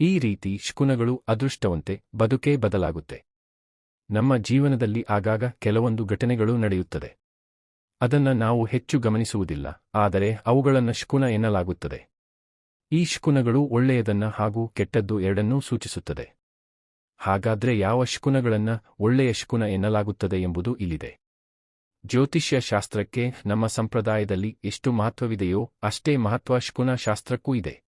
ಈ ರೀತಿ ಶಕುನಗಳು ಅದೃಷ್ಟವಂತೆ ಬದುಕೇ ಬದಲಾಗುತ್ತೆ. ನಮ್ಮ ಜೀವನದಲ್ಲಿ ಆಗಾಗ ಕೆಲವೊಂದು ಘಟನೆಗಳು ನಡೆಯುತ್ತದೆ. ಅದನ್ನ ನಾವು ಹೆಚ್ಚು ಗಮನಿಸುವುದಿಲ್ಲ, ಆದರೆ ಅವುಗಳನ್ನು ಶಕುನ ಎನ್ನಲಾಗುತ್ತದೆ. ಈ ಶಕುನಗಳು ಒಳ್ಳೆಯದನ್ನ ಹಾಗೂ ಕೆಟ್ಟದ್ದು ಎರಡನ್ನೂ ಸೂಚಿಸುತ್ತದೆ. ಹಾಗಾದ್ರೆ ಯಾವ ಶಕುನಗಳನ್ನ ಒಳ್ಳೆಯ ಶಕುನ ಎನ್ನಲಾಗುತ್ತದೆ ಎಂಬುದು ಇಲ್ಲಿದೆ. ಜ್ಯೋತಿಷ್ಯ ಶಾಸ್ತ್ರಕ್ಕೆ ನಮ್ಮ ಸಂಪ್ರದಾಯದಲ್ಲಿ ಎಷ್ಟು ಮಹತ್ವವಿದೆಯೋ ಅಷ್ಟೇ ಮಹತ್ವ ಶಕುನ ಶಾಸ್ತ್ರಕ್ಕೂ ಇದೆ.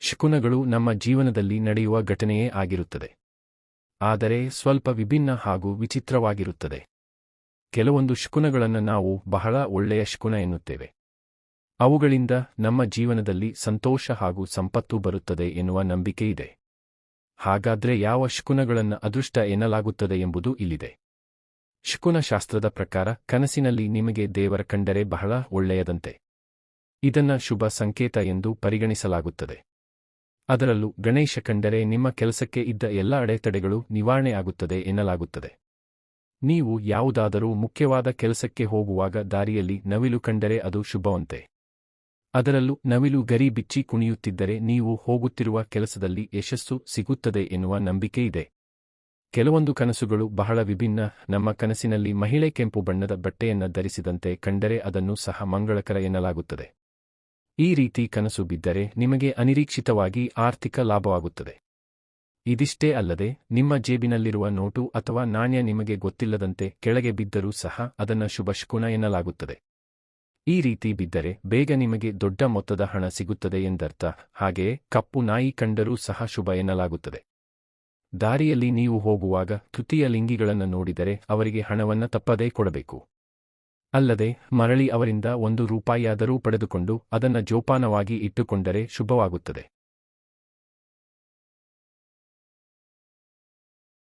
ಶಕುನಗಳು ನಮ್ಮ ಜೀವನದಲ್ಲಿ ನಡೆಯುವ ಘಟನೆಯೇ ಆಗಿರುತ್ತದೆ. ಆದರೆ ಸ್ವಲ್ಪ ವಿಭಿನ್ನ ಹಾಗೂ ವಿಚಿತ್ರವಾಗಿರುತ್ತದೆ. ಕೆಲವೊಂದು ಶಕುನಗಳನ್ನು ನಾವು ಬಹಳ ಒಳ್ಳೆಯ ಶಕುನ ಎನ್ನುತ್ತೇವೆ. ಅವುಗಳಿಂದ ನಮ್ಮ ಜೀವನದಲ್ಲಿ ಸಂತೋಷ ಹಾಗೂ ಸಂಪತ್ತು ಬರುತ್ತದೆ ಎನ್ನುವ ನಂಬಿಕೆ ಇದೆ. ಹಾಗಾದ್ರೆ ಯಾವ ಶಕುನಗಳನ್ನು ಅದೃಷ್ಟ ಎನ್ನಲಾಗುತ್ತದೆ ಎಂಬುದು ಇಲ್ಲಿದೆ. ಶಕುನ ಶಾಸ್ತ್ರದ ಪ್ರಕಾರ ಕನಸಿನಲ್ಲಿ ನಿಮಗೆ ದೇವರ ಕಂಡರೆ ಬಹಳ ಒಳ್ಳೆಯದಂತೆ. ಇದನ್ನ ಶುಭ ಸಂಕೇತ ಎಂದು ಪರಿಗಣಿಸಲಾಗುತ್ತದೆ. ಅದರಲ್ಲೂ, ಗಣೇಶ ಕಂಡರೆ ನಿಮ್ಮ ಕೆಲಸಕ್ಕೆ ಇದ್ದ ಎಲ್ಲ ಅಡೆತಡೆಗಳು ನಿವಾರಣೆ ಆಗುತ್ತದೆ ಎನ್ನಲಾಗುತ್ತದೆ. ನೀವು ಯಾವುದಾದರೂ ಮುಖ್ಯವಾದ ಕೆಲಸಕ್ಕೆ ಹೋಗುವಾಗ ದಾರಿಯಲ್ಲಿ ನವಿಲು ಕಂಡರೆ ಅದು ಶುಭವಂತೆ. ಅದರಲ್ಲೂ, ನವಿಲು ಗರಿ ಬಿಚ್ಚಿ ಕುಣಿಯುತ್ತಿದ್ದರೆ ನೀವು ಹೋಗುತ್ತಿರುವ ಕೆಲಸದಲ್ಲಿ ಯಶಸ್ಸು ಸಿಗುತ್ತದೆ ಎನ್ನುವ ನಂಬಿಕೆ ಇದೆ. ಕೆಲವೊಂದು ಕನಸುಗಳು ಬಹಳ ವಿಭಿನ್ನ. ನಮ್ಮ ಕನಸಿನಲ್ಲಿ ಮಹಿಳೆ ಕೆಂಪು ಬಣ್ಣದ ಬಟ್ಟೆಯನ್ನ ಧರಿಸಿದಂತೆ ಕಂಡರೆ ಅದನ್ನು ಸಹ ಮಂಗಳಕರ ಎನ್ನಲಾಗುತ್ತದೆ. ಈ ರೀತಿ ಕನಸು ಬಿದ್ದರೆ ನಿಮಗೆ ಅನಿರೀಕ್ಷಿತವಾಗಿ ಆರ್ಥಿಕ ಲಾಭವಾಗುತ್ತದೆ. ಇದಿಷ್ಟೇ ಅಲ್ಲದೆ, ನಿಮ್ಮ ಜೇಬಿನಲ್ಲಿರುವ ನೋಟು ಅಥವಾ ನಾಣ್ಯ ನಿಮಗೆ ಗೊತ್ತಿಲ್ಲದಂತೆ ಕೆಳಗೆ ಬಿದ್ದರೂ ಸಹ ಅದನ್ನ ಶುಭ ಶಕುನ ಎನ್ನಲಾಗುತ್ತದೆ. ಈ ರೀತಿ ಬಿದ್ದರೆ ಬೇಗ ನಿಮಗೆ ದೊಡ್ಡ ಮೊತ್ತದ ಹಣ ಸಿಗುತ್ತದೆ ಎಂದರ್ಥ, ಹಾಗೆಯೇ ಕಪ್ಪು ನಾಯಿ ಕಂಡರೂ ಸಹ ಶುಭ ಎನ್ನಲಾಗುತ್ತದೆ. ದಾರಿಯಲ್ಲಿ ನೀವು ಹೋಗುವಾಗ ತೃತೀಯ ಲಿಂಗಿಗಳನ್ನು ನೋಡಿದರೆ ಅವರಿಗೆ ಹಣವನ್ನು ತಪ್ಪದೇ ಕೊಡಬೇಕು. ಅಲ್ಲದೆ ಮರಳಿ ಅವರಿಂದ ಒಂದು ರೂಪಾಯಿಯಾದರೂ ಪಡೆದುಕೊಂಡು ಅದನ್ನು ಜೋಪಾನವಾಗಿ ಇಟ್ಟುಕೊಂಡರೆ ಶುಭವಾಗುತ್ತದೆ.